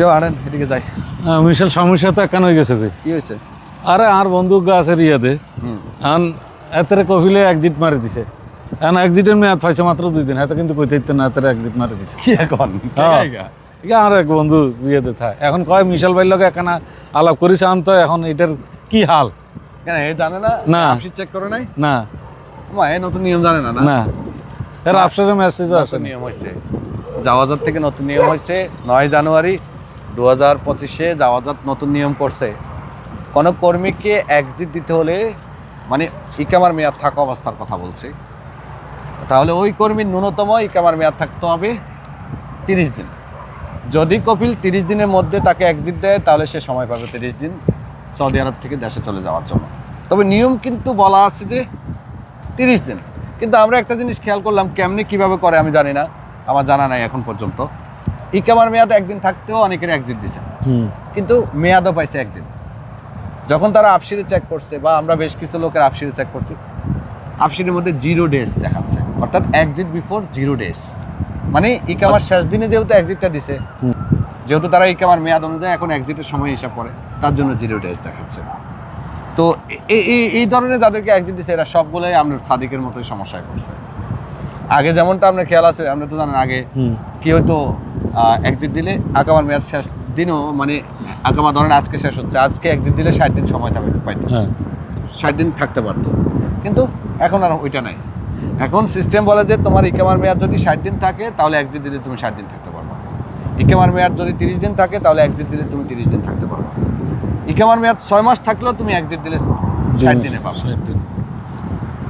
কেউ আনেন? এদিকে যাই। মিশেল সমস্যা তো কেন গেছে কি হয়েছে? আরে আর বন্দুক আছে রিয়াতে আন এতেরে কফিলে একজিট মারি দিছে। এখন একজিটের মেয়াদ পাইছে মাত্র দুই দিন এত কিন্তু কইতে না এতেরে একজিট মারি দিছে। কি এখন। আর এক বন্ধু রিয়াতে থাকে এখন কয় মিশেল ভাইয়ের লগে একখানা আলাপ করিস আন তো এখন এটার কি হাল? কেন এ জানে না? না। চেক করে নাই? না। মা এ নতুন নিয়ম জানে না না? এর আফসারের মেসেজও নতুন আসেনি। নিয়ম হয়েছে জাওয়াজাত থেকে নতুন নিয়ম হয়েছে নয় জানুয়ারি দু হাজার পঁচিশে জাওয়াজাত নতুন নিয়ম করছে। কোনো কর্মীকে এক্সিট দিতে হলে মানে ইকামার মেয়াদ থাকা অবস্থার কথা বলছি। তাহলে ওই কর্মীর ন্যূনতম ইকামার মেয়াদ থাকতে হবে তিরিশ দিন। যদি কপিল তিরিশ দিনের মধ্যে তাকে এক্সিট দেয়, তাহলে সে সময় পাবে তিরিশ দিন সৌদি আরব থেকে দেশে চলে যাওয়ার জন্য। তবে নিয়ম কিন্তু বলা আছে যে তিরিশ দিন। কিন্তু আমরা একটা জিনিস খেয়াল করলাম, কেমনি কীভাবে করে আমি জানি না। আমার জানা নাই এখন পর্যন্ত। ইকামার মেয়াদ একদিন থাকতেও অনেকের এক্সিট দিছে। কিন্তু মেয়াদও পাইছে একদিন। যখন তারা আপসিরে চেক করছে বা আমরা বেশ কিছু লোকের আপসিরে চেক করছি আপসিরের মধ্যে জিরো ডেজ দেখাচ্ছে। অর্থাৎ একজিট বিফোর জিরো ডেজ মানে ইকামার শেষ দিনে যেহেতু একজিটটা দিছে যেহেতু তারা ইকামার মেয়াদ অনুযায়ী এখন একজিটের সময় হিসাব করে তার জন্য জিরো ডেজ দেখাচ্ছে। তো এই এই- এই ধরনের যাদেরকে একজিট দিছে এরা সবগুলোই আমরা সাদিকের মতোই সমস্যায় পড়ছে। আগে যেমনটা আপনার খেয়াল আছে আমরা তো জানেন আগে কি হয়তো এক্সিট দিলে আগামার মেয়াদ শেষ দিনও মানে আগামা ধরেন আজকে শেষ হচ্ছে। আজকে এক্সিট দিলে ষাট দিন সময় থাকবে পাইতো। হ্যাঁ। ষাট দিন থাকতে পারতো। কিন্তু এখন আর ওইটা নাই। এখন সিস্টেম বলে যে তোমার ইকামার মেয়াদ যদি ষাট দিন থাকে তাহলে এক্সিট দিলে তুমি ষাট দিন থাকতে পারবে। ইকামার মেয়াদ যদি তিরিশ দিন থাকে তাহলে এক্সিট দিলে তুমি তিরিশ দিন থাকতে পারবে। ইকামার মেয়াদ ছয় মাস থাকলেও তুমি এক্সিট দিলে ষাট দিনে পাবে।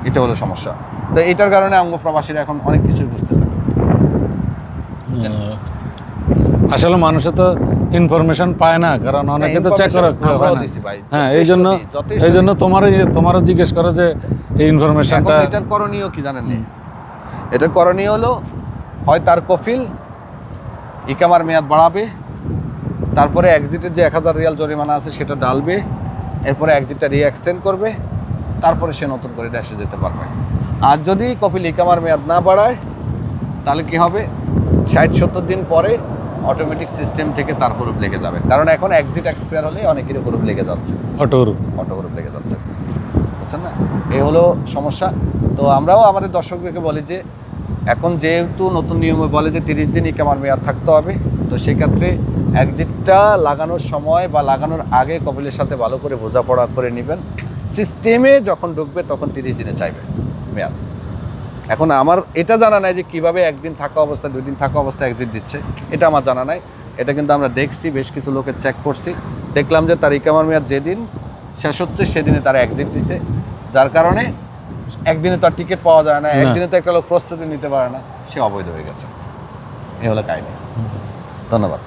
এটা হলো সমস্যা। তো এটার কারণে অঙ্গ প্রবাসীরা এখন অনেক কিছুই বুঝতেছে না বুঝছেন? আহ, আসলে মানুষে তো ইনফরমেশন পায় না কারণ অনেকে তো চেক করে হ্যাঁ এই জন্য এই জন্য দিই। তোমার জিজ্ঞেস করো যে এই ইনফরমেশনটা এটার করণীয় কি জানেন নি? এটার করণীয় হলো হয় তার কফিল ইকামার মেয়াদ বাড়াবে তারপরে এক্সিটের যে এক হাজার রিয়াল জরিমানা আছে সেটা ডালবে এরপরে এক্সিটটা রি এক্সটেন্ড করবে তারপরে সে নতুন করে দেশে যেতে পারবে। আর যদি কপিল ইকামার মেয়াদ না বাড়ায় তাহলে কি হবে? ষাট সত্তর দিন পরে অটোমেটিক সিস্টেম থেকে তার হরুপ লেগে যাবে। কারণ এখন এক্সিট এক্সপায়ার হলে অনেকেরই হরুপ লেগে যাচ্ছে। অটোর অটো গ্রুপ লেগে যাচ্ছে। বুঝছেন না? এই হলো সমস্যা। তো আমরাও আমাদের দর্শকদেরকে বলি যে এখন যেহেতু নতুন নিয়মে বলে যে তিরিশ দিন ইকামার মেয়াদ থাকতে হবে তো সেক্ষেত্রে এক্সিটটা লাগানোর সময় বা লাগানোর আগে কপিলের সাথে ভালো করে বোঝাপড়া করে নেবেন। সিস্টেমে যখন ঢুকবে তখন তিরিশ দিনে চাইবে মেয়াদ। এখন আমার এটা জানা নাই যে কীভাবে একদিন থাকা অবস্থা দুই দিন থাকা অবস্থা এক্সিট দিচ্ছে। এটা আমার জানা নাই। এটা কিন্তু আমরা দেখছি বেশ কিছু লোকের চেক করছি। দেখলাম যে তার ইকামার মেয়াদ যেদিন শেষ হচ্ছে সেদিনে তারা এক্সিট দিছে। যার কারণে একদিনে তো আর টিকিট পাওয়া যায় না না। একদিনে তো একটা লোক প্রস্তুতি নিতে পারে না। সে অবৈধ হয়ে গেছে। এ হলো কাহিনী। ধন্যবাদ।